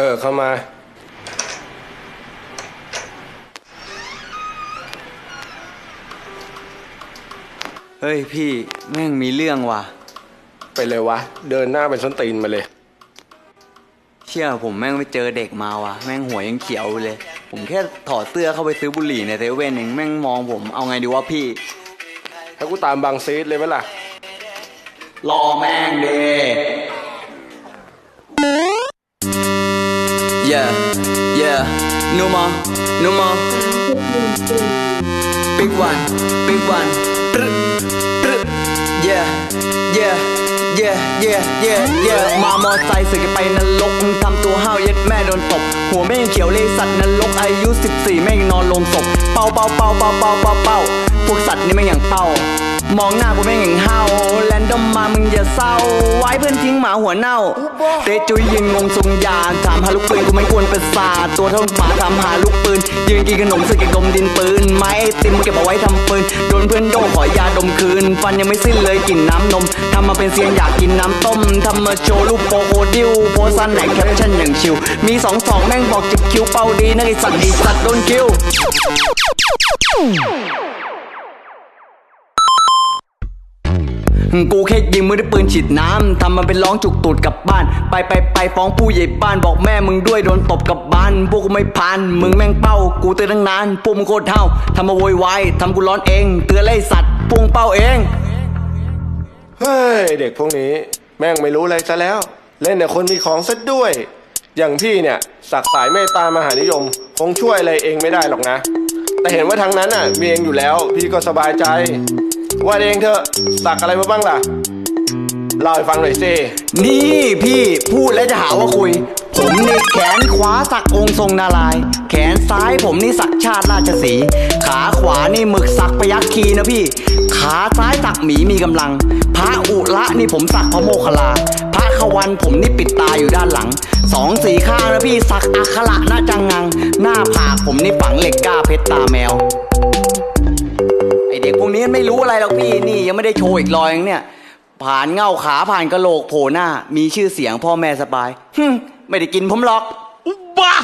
เออ เข้ามาเฮ้ยพี่แม่งมีเรื่องว่ะ ไปเลยวะ เดินหน้าเป็นส้นตีนมาเลย เชื่อผมแม่งไปเจอเด็กมาว่ะ แม่งหัวยังเขียวอยู่เลย ผมแค่ถอดเสื้อเข้าไปซื้อบุหรี่ในเซเว่นเองแม่งมองผมเอาไงดีวะพี่ให้กูตามบางซีดเลยไหมล่ะ รอแม่งเด Yeah yeah no more no more big one big one ตรึตรึ yeah yeah yeah yeah yeah yeah มามอไซค์สึกไปนรกทำตัวห้าวเย็ดแม่โดนตบหัวแม่งเขียวเลยสัตว์นรกอายุ 14 แม่งนอนลงศพ เป่าเป่าเป่าเป่าเป่าเป่าเป่าพวกสัตว์นี่แม่งอย่างเป่า มองหน้ากูแม่งอย่างเฮาแลนดอมมามึงอย่าเศร้า ไว้เพื่อนทิ้งหมาหัวเน่า เตะจุยยิงงงทรงยาถามหาลูกปืนกูไม่กวนประสาทตัวเท่าหมาถามหาลูกปืน ยืนกินขนมสึกกินดมดินปืน ไม้ติมเก็บเอาไว้ทำปืน โดนเพื่อนโดนขอยาดมคืน ฟันยังไม่สิ้นเลยกลิ่นน้ำนมทำมาเป็นเซียนอยากกินน้ำต้มทำมาโชว์รูปโปโคดิวโพสันแหลกแคปชั่นอย่างชิว มีสองสองแม่งบอกจิบคิวเป้าดีนะไอสัตว์ดีสัตว์โดนคิว กูแค่ยิงมือด้วยปืนฉีดน้ำทำมันเป็นร้องจุกตูดกลับบ้าน ไปไปไปฟ้องผู้ใหญ่บ้านบอกแม่มึงด้วยโดนตบกลับบ้าน พวกกูไม่พันมึงแม่งเป้า กูเตือนตั้งนานพวกมึงโคตรเท่าทำมาโวยวายทำกูร้อนเอง เตือนไล่สัตว์พวงเป้าเอง เฮ้ยเด็กพวกนี้ แม่งไม่รู้อะไรซะแล้ว เล่นแต่คนมีของซะด้วย อย่างพี่เนี่ยสักสายเมตตามหานิยม คงช่วยอะไรเองไม่ได้หรอกนะ แต่เห็นว่าทางนั้นอะมีเองอยู่แล้ว พี่ก็สบายใจ ว่าเองเถอะสักอะไรมาบ้างล่ะเล่าให้ฟังหน่อยสินี่พี่พูดแล้วจะหาว่าคุย ผมนี่แขนขวาสักองค์ทรงนารายณ์แขนซ้ายผมนี่สักชาติราชสีห์ขาขวานี่หมึกสักพยัคฆ์คีนะพี่ ขาซ้ายสักหมีมีกำลัง พระอุระนี่ผมสักพระโมคคัลลา พระขวันผมนี่ปิดตาอยู่ด้านหลัง สองสีข้างนะพี่สักอัคระหน้าจังงัง หน้าผากผมนี่ฝังเหล็กกล้าเพชรตาแมว นี้ไม่รู้อะไรหรอกพี่นี่ยังไม่ได้โชว์อีกรอยนึงเนี่ย ผ่านเง่าขาผ่านกระโหลกโผล่หน้า มีชื่อเสียงพ่อแม่สบายฮึมไม่ได้กินผมหรอก บ้า